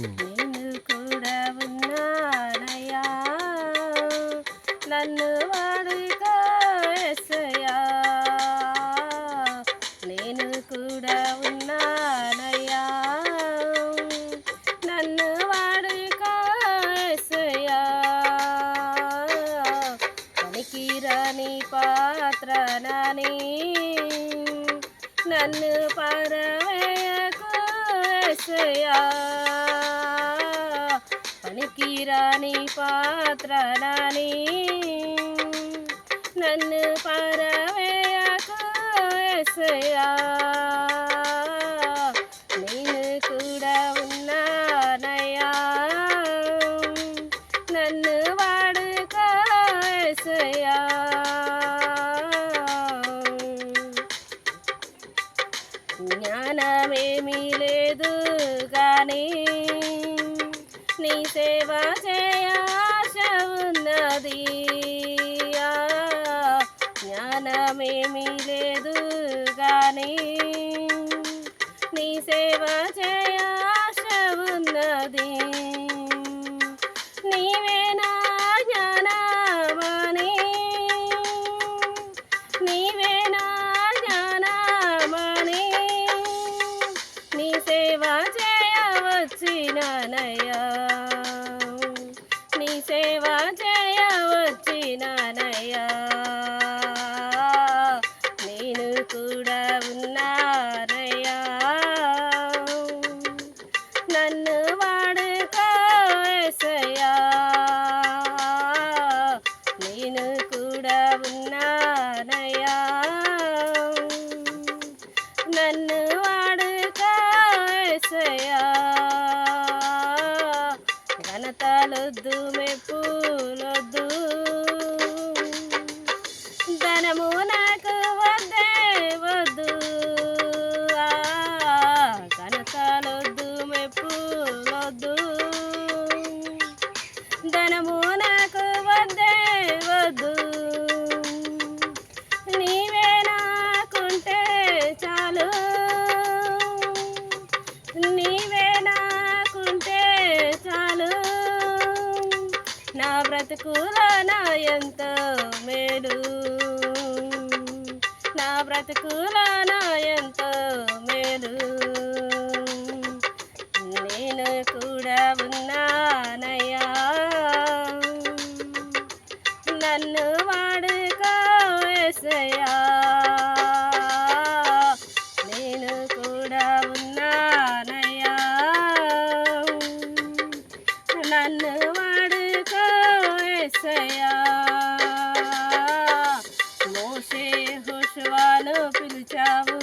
నేను కూడా ఉన్నానయ్యా. నన్ను వాడుకో నేను కూడా ఉన్నానయ్యా. నన్ను వాడుకో యేసయ్యా పనికిరాని పాత్రనని నన్ను పరవేయకు యేసయ్యా పనికిరాని పాత్రనని నన్ను పరవేయకు జ్ఞానమేమీ లేదు కానీ నీ సేవ చేయాశ ఉన్నది. జ్ఞానమేమీ లేదు కానీ నీ సేవ చే కూడా ఉన్నానయ్యా నన్ను వాడుకో ఘనతలొద్దు మెప్పులొద్దు. ధనము నాకు వద్దే వద్దు. ఆ, ఘనతలొద్దు మెప్పులొద్దు. ధనము నాకు వద్దే నా బ్రతుకులో నా ఎంతో మేలు. నా బ్రతుకులో నా ఎంతో మేలు. నేను కూడా ఉన్నానయ్యా యేసయ్యా మోషే హుష్వాను పిలిచావు.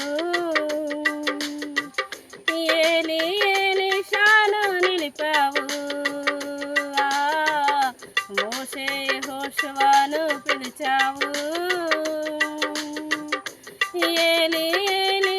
ఏలి ఏలి షాను నిలిపావు? మోసే మోషే హోషవాను పిలిచావు ఏలి ఏలి